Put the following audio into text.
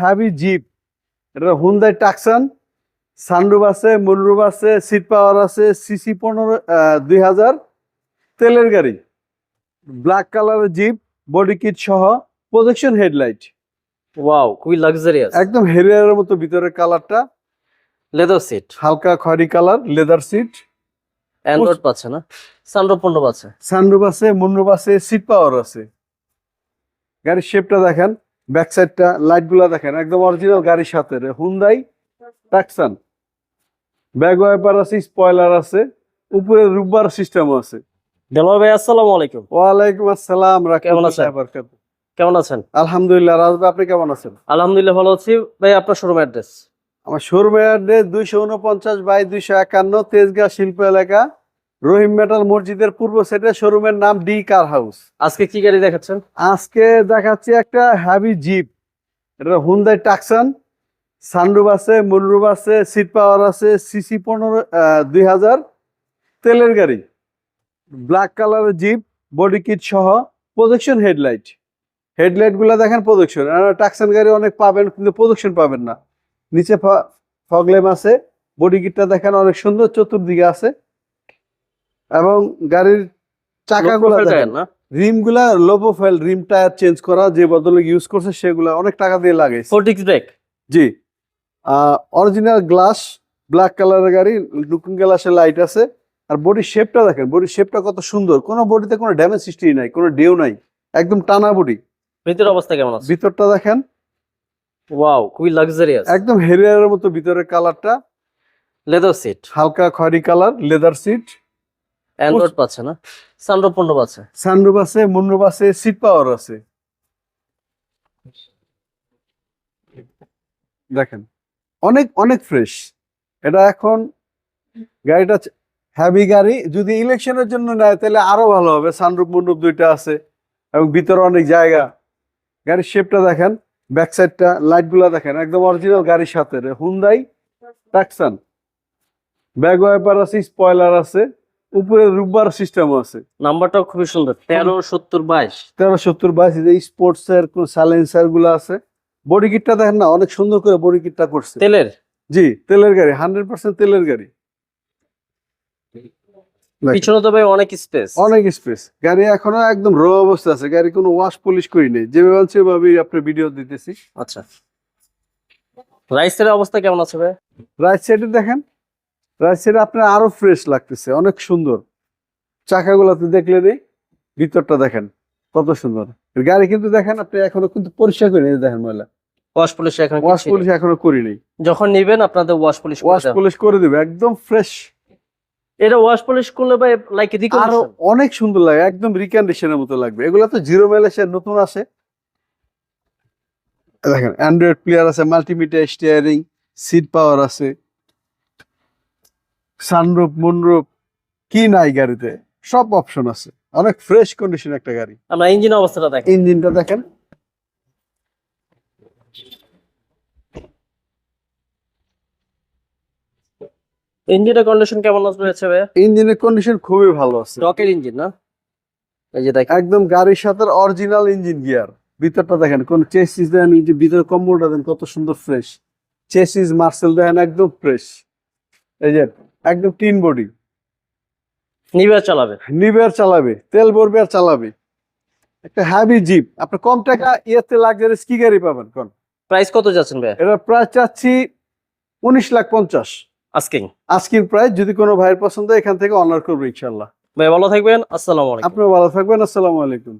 Heavy jeep. এটা Hyundai Tucson sunroof আছে moonroof আছে সিট পাওয়ার আছে সিসি পনেরো দুই হাজার। তেলের গাড়ি ব্ল্যাক কালারের জিপ বডি কিট সহ প্রজেকশন হেডলাইট ওয়াও খুবই লাক্সারিয়াস একদম হেরিয়ারের মতো ভিতরের কালারটা। লেদার সিট হালকা খয়রি কালার লেদার সিট অ্যান্ড্রয়েড পাচ্ছে না? সানরুফ পণ্য পাচ্ছে। সানরুফ আছে মুনরুফ আছে সিট পাওয়ার আছে। গাড়ির শেপটা দেখেন। ব্যাক সাইডটা লাইটগুলা দেখেন একদম অরিজিনাল গাড়ির সাথে হুন্দাই টাকসান ব্যাগ ওয়াইপার আছে স্পয়লার আছে উপরে রুববার সিস্টেম আছে। দেলোয়ার ভাই আসসালামু আলাইকুম। ওয়ালাইকুম আসসালাম কেমন আছেন? কেমন আছেন? আলহামদুলিল্লাহ আপনি কেমন আছেন? আলহামদুলিল্লাহ ভালো আছি। ভাই আপনার শোরুম অ্যাড্রেস আমার শোরুমের অ্যাড্রেস দুইশো উনপঞ্চাশ বাই দুইশো একান্ন তেজগাঁ শিল্প এলাকা। রহিম মেটাল মসজিদের পূর্ব সাইডে শোরুমের নাম ডি কার হাউস। আজকে কি গাড়ি দেখাচ্ছেন? আজকে দেখাচ্ছি একটা হ্যাভি জিপ এটা হুন্দাই টাকসান সানরুফ আছে মুনরুফ আছে সিট পাওয়ার আছে সিসি পনেরো দুই হাজার। তেলের গাড়ি। ব্ল্যাক কালারের জিপ বডি কিট সহ প্রজেকশন হেডলাইট হেডলাইটগুলা দেখেন প্রজেকশন টাকসান গাড়ি অনেক পাবেন কিন্তু প্রজেকশন পাবেন না। নিচে ফগলেম আছে বডি কিটটা দেখেন অনেক সুন্দর চতুর্দিকে আছে। এবং গাড়ির চাকাগুলো Low profile দেখেন টায়ার না? রিমগুলা low profile rim tyre change করা যে বদলে ইউজ করছে সেগুলা অনেক টাকা দিয়ে লাগে। ফোর্টিক্স ব্রেক জি। অরিজিনাল গ্লাস ব্ল্যাক কালারের গাড়ি লুকিং গ্লাসের লাইট আছে। আর বডি শেপটা দেখেন বডি শেপটা কত সুন্দর। কোনো বডিতে কোনো ড্যামেজ সৃষ্টি নাই কোনো ডেউ নাই একদম টানা বডি ভিতরের অবস্থা কেমন আছে? ভিতরটা দেখেন। ওয়াও খুবই লাক্সারিয়াস একদম হেরিয়ারের মতো ভিতরের কালারটা লেদার সিট হালকা খয়রি কালার লেদার সিট অ্যান্ড্রয়েড পাচ্ছে না? সানরুফ পণ্য পাচ্ছে। সানরুফ আছে মুনরুফ আছে সিট পাওয়ার আছে। দেখেন অনেক অনেক ফ্রেশ এটা এখন গাড়িটা হ্যাভি গাড়ি। যদি ইলেকশনের জন্য নেয় তাহলে আরও ভালো হবে। সানরুফ মুনরুফ দুইটা আছে এবং ভিতরে অনেক জায়গা। গাড়ির শেপটা দেখেন ব্যাক সাইডটা লাইটগুলা দেখেন একদম অরিজিনাল গাড়ির সাথে। হুন্দাই টাকসান ব্যাগ ওয়াইপার আছে স্পয়লার আছে। উপরে রুববার সিস্টেম আছে। নাম্বারটাও খুবই সুন্দর তেরো সত্তর বাইশ। তেরো সত্তর বাইশ যে স্পোর্টস এর কোন সাইলেন্সারগুলো আছে। বডি কিটটা দেখেন না অনেক সুন্দর করে বডি কিটটা করছে। তেলের? জি তেলের গাড়ি হান্ড্রেড পার্সেন্ট তেলের গাড়ি। পিছনে তো ভাই অনেক স্পেস অনেক স্পেস গাড়ি এখনও একদম র অবস্থা আছে গাড়ি কোনো ওয়াশ পলিশ করি নেই। যেভাবে আছে সেভাবেই আপনার ভিডিও দিতেছি। আচ্ছা। রাইসের অবস্থা কেমন আছে ভাই? রাইট সাইডে দেখেন রাইট সাইডে আপনার আরও ফ্রেশ লাগতেছে অনেক সুন্দর। চাকাগুলোতে দেখলে নেই ভিতরটা দেখেন কত সুন্দর। গাড়ি কিন্তু দেখেন আপনি এখনও কিন্তু পরিষ্কার করে নিয়ে দেখেন ময়লা। ওয়াশ পলিশ এখন ওয়াশ পলিশ এখনও করি নেই যখন নিবেন আপনাদের ওয়াশ পলিশ ওয়াশ পলিশ করে দিবে একদম ফ্রেশ এটা ওয়াশ পলিশ করলে ভাই লাইক আরও অনেক সুন্দর লাগে একদম রিকন্ডিশনের মতো লাগবে। এগুলা তো জিরো মাইলেজের নতুন আছে দেখেন অ্যান্ড্রয়েড প্লেয়ার আছে মাল্টিমিটার স্টিয়ারিং সিট পাওয়ার আছে। সানরুফ মুনরুফ কি নাই গাড়িতে সব অপশন আছে। অনেক ফ্রেশ কন্ডিশন একটা গাড়ি। আমরা ইঞ্জিন অবস্থাটা দেখি ইঞ্জিনটা দেখেন। ইঞ্জিনের কন্ডিশন কেমন আছে রয়েছে ভাই ইঞ্জিনের কন্ডিশন খুবই ভালো আছে। রকের ইঞ্জিন না? এই যে দেখেন। একদম গাড়ির সাথে অরিজিনাল ইঞ্জিন গিয়ার ভিতরটা দেখেন কোন চেসিস দেন এই যে ভিতরে কম্বলটা দেন কত সুন্দর ফ্রেশ চেসিস মার্সেল দেন একদম ফ্রেশ এই যে একদম টিন বডি নিবে চালাবে। নিবে আর চালাবে তেল ভরবে আর চালাবে। একটা হ্যাভি জিপ আপনি কম টাকা ইয়েতে লাক্সারিস কি গাড়ি পাবেন? কোন? প্রাইস কত যাচ্ছেন ভাই এটা প্রায় চাচ্ছি উনিশ লাখ পঞ্চাশ। আস্কিং আজকের প্রাইস যদি কোনো ভাইয়ের পছন্দ হয়, এখান থেকে অনার করব ইনশাল্লাহ। ভাই ভালো থাকবেন আসসালামু আলাইকুম। আপনিও ভালো থাকবেন আসসালামু আলাইকুম।